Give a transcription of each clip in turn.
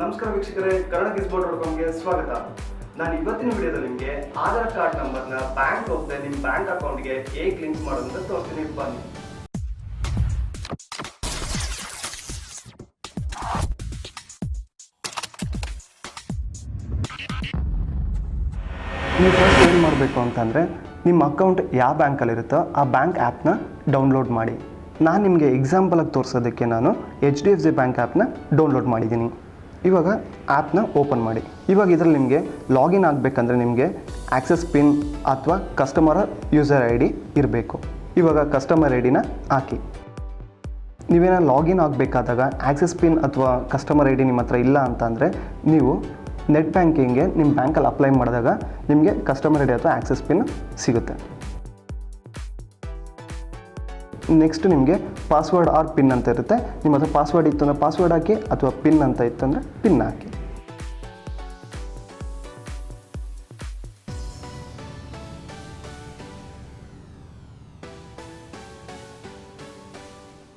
ನಮಸ್ಕಾರ ವೀಕ್ಷಕರೇ, ಕನ್ನಡ ಗಿಸ್ಬೋರ್ಡ್ ಕಾಮ್ಗೆ ಸ್ವಾಗತ. ನಾನು ಇವತ್ತಿನ ವಿಡಿಯೋದಲ್ಲಿ ನಿಮಗೆ ಆಧಾರ್ ಕಾರ್ಡ್ ನಂಬರ್ನ ಬ್ಯಾಂಕ್ ಹೋಗದೆ ನಿಮ್ಮ ಬ್ಯಾಂಕ್ ಅಕೌಂಟ್ಗೆ ಹೇಗೆ ಲಿಂಕ್ ಮಾಡೋದು ಅಂತ ಬನ್ನಿ. ನೀವು ಫಸ್ಟ್ ಏನು ಮಾಡಬೇಕು ಅಂತಂದರೆ, ನಿಮ್ಮ ಅಕೌಂಟ್ ಯಾವ ಬ್ಯಾಂಕಲ್ಲಿರುತ್ತೋ ಆ ಬ್ಯಾಂಕ್ ಆ್ಯಪ್ನ ಡೌನ್ಲೋಡ್ ಮಾಡಿ. ನಾನು ನಿಮಗೆ ಎಕ್ಸಾಂಪಲಾಗಿ ತೋರಿಸೋದಕ್ಕೆ ನಾನು H D F C bank ಆ್ಯಪ್ನ ಡೌನ್ಲೋಡ್ ಮಾಡಿದ್ದೀನಿ. ಇವಾಗ ಆ್ಯಪ್ನ ಓಪನ್ ಮಾಡಿ. ಇವಾಗ ಇದರಲ್ಲಿ ನಿಮಗೆ ಲಾಗಿನ್ ಆಗಬೇಕಂದ್ರೆ ನಿಮಗೆ ಆಕ್ಸೆಸ್ ಪಿನ್ ಅಥವಾ ಕಸ್ಟಮರ್ ಯೂಸರ್ ಐ ಡಿ ಇರಬೇಕು. ಇವಾಗ ಕಸ್ಟಮರ್ ಐ ಡಿನ ಹಾಕಿ. ನೀವೇನ ಲಾಗಿನ್ ಆಗಬೇಕಾದಾಗ ಆಕ್ಸೆಸ್ ಪಿನ್ ಅಥವಾ ಕಸ್ಟಮರ್ ಐ ಡಿ ನಿಮ್ಮ ಹತ್ರ ಇಲ್ಲ ಅಂತಂದರೆ ನೀವು ನೆಟ್ ಬ್ಯಾಂಕಿಂಗ್ಗೆ ನಿಮ್ಮ ಬ್ಯಾಂಕಲ್ಲಿ ಅಪ್ಲೈ ಮಾಡಿದಾಗ ನಿಮಗೆ ಕಸ್ಟಮರ್ ಐ ಡಿ ಅಥವಾ ಆಕ್ಸೆಸ್ ಪಿನ್ ಸಿಗುತ್ತೆ. ನೆಕ್ಸ್ಟ್ ನಿಮಗೆ ಪಾಸ್ವರ್ಡ್ ಆರ್ ಪಿನ್ ಅಂತ ಇರುತ್ತೆ. ನಿಮ್ಮ ಹತ್ರ ಪಾಸ್ವರ್ಡ್ ಇತ್ತು ಅಂದರೆ ಪಾಸ್ವರ್ಡ್ ಹಾಕಿ ಅಥವಾ ಪಿನ್ ಅಂತ ಇತ್ತು ಅಂದರೆ ಪಿನ್ ಹಾಕಿ.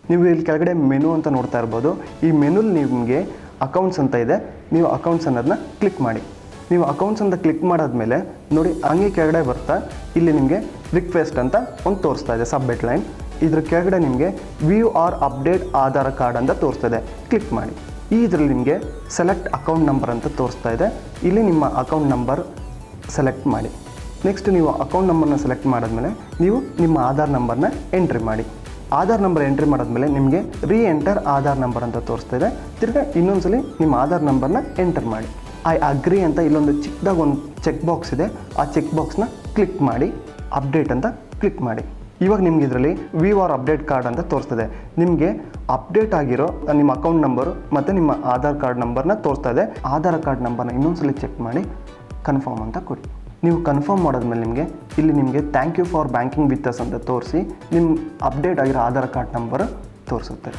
ನೀವು ಇಲ್ಲಿ ಕೆಳಗಡೆ ಮೆನು ಅಂತ ನೋಡ್ತಾ ಇರ್ಬೋದು. ಈ ಮೆನುಲ್ಲಿ ನಿಮಗೆ ಅಕೌಂಟ್ಸ್ ಅಂತ ಇದೆ. ನೀವು ಅಕೌಂಟ್ಸ್ ಅನ್ನೋದನ್ನ ಕ್ಲಿಕ್ ಮಾಡಿ. ನೀವು ಅಕೌಂಟ್ಸ್ ಅಂತ ಕ್ಲಿಕ್ ಮಾಡಾದ್ಮೇಲೆ ನೋಡಿ ಹಂಗೆ ಕೆಳಗಡೆ ಬರ್ತಾ, ಇಲ್ಲಿ ನಿಮಗೆ ರಿಕ್ವೆಸ್ಟ್ ಅಂತ ಒಂದು ತೋರಿಸ್ತಾ ಇದೆ ಸಬ್ಮಿಟ್ ಲೈನ್ ಇದ್ರ ಕೆಳಗಡೆ ನಿಮಗೆ view or update Aadhaar card ಅಂತ ತೋರಿಸ್ತಾ ಇದೆ ಕ್ಲಿಕ್ ಮಾಡಿ. ಈ ಇದರಲ್ಲಿ ನಿಮಗೆ ಸೆಲೆಕ್ಟ್ ಅಕೌಂಟ್ ನಂಬರ್ ಅಂತ ತೋರಿಸ್ತಾ ಇದೆ. ಇಲ್ಲಿ ನಿಮ್ಮ ಅಕೌಂಟ್ ನಂಬರ್ ಸೆಲೆಕ್ಟ್ ಮಾಡಿ. ನೆಕ್ಸ್ಟ್ ನೀವು ಅಕೌಂಟ್ ನಂಬರ್ನ ಸೆಲೆಕ್ಟ್ ಮಾಡಿದ್ಮೇಲೆ ನೀವು ನಿಮ್ಮ ಆಧಾರ್ ನಂಬರ್ನ ಎಂಟ್ರಿ ಮಾಡಿ. ಆಧಾರ್ ನಂಬರ್ ಎಂಟ್ರಿ ಮಾಡಿದ್ಮೇಲೆ ನಿಮಗೆ ರೀ ಎಂಟರ್ ಆಧಾರ್ ನಂಬರ್ ಅಂತ ತೋರಿಸ್ತಾ ಇದೆ. ತಿರ್ಗಾ ಇನ್ನೊಂದ್ಸಲಿ ನಿಮ್ಮ ಆಧಾರ್ ನಂಬರ್ನ ಎಂಟರ್ ಮಾಡಿ. ಐ ಅಗ್ರಿ ಅಂತ ಇಲ್ಲೊಂದು ಚಿಕ್ಕದಾಗ ಒಂದು ಚೆಕ್ ಬಾಕ್ಸ್ ಇದೆ. ಆ ಚೆಕ್ ಬಾಕ್ಸ್ನ ಕ್ಲಿಕ್ ಮಾಡಿ. ಅಪ್ಡೇಟ್ ಅಂತ ಕ್ಲಿಕ್ ಮಾಡಿ. ಇವಾಗ ನಿಮ್ಗೆ ಇದರಲ್ಲಿ ವಿ ಆರ್ ಅಪ್ಡೇಟ್ ಕಾರ್ಡ್ ಅಂತ ತೋರಿಸ್ತದೆ. ನಿಮಗೆ ಅಪ್ಡೇಟ್ ಆಗಿರೋ ನಿಮ್ಮ ಅಕೌಂಟ್ ನಂಬರು ಮತ್ತು ನಿಮ್ಮ ಆಧಾರ್ ಕಾರ್ಡ್ ನಂಬರ್ನ ತೋರಿಸ್ತಾ ಇದೆ. ಆಧಾರ್ ಕಾರ್ಡ್ ನಂಬರ್ನ ಇನ್ನೊಂದ್ಸಲಿ ಚೆಕ್ ಮಾಡಿ ಕನ್ಫರ್ಮ್ ಅಂತ ಕೊಡಿ. ನೀವು ಕನ್ಫರ್ಮ್ ಮಾಡಿದ್ಮೇಲೆ ನಿಮಗೆ ಇಲ್ಲಿ ನಿಮಗೆ thank you for banking with us ಅಂತ ತೋರಿಸಿ ನಿಮ್ಮ ಅಪ್ಡೇಟ್ ಆಗಿರೋ ಆಧಾರ್ ಕಾರ್ಡ್ ನಂಬರ್ ತೋರಿಸುತ್ತೆ.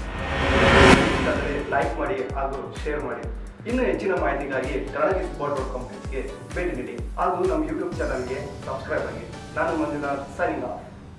ಲೈಕ್ ಮಾಡಿ ಹಾಗೂ ಶೇರ್ ಮಾಡಿ. ಇನ್ನು ಹೆಚ್ಚಿನ ಮಾಹಿತಿಗಾಗಿ ಕನ್ನಡ ಸ್ಪಾಟ್ ಡಾಟ್ ಭೇಟಿ ನೀಡಿ. ಹಾಗೂ ನಮ್ಮ ಯೂಟ್ಯೂಬ್ ಚಾನಲ್ಗೆ ಸಬ್ಸ್ಕ್ರೈಬ್ ಆಗಿ. ನಾನು ಮಂಜುನಾಥ್ ಆಫ್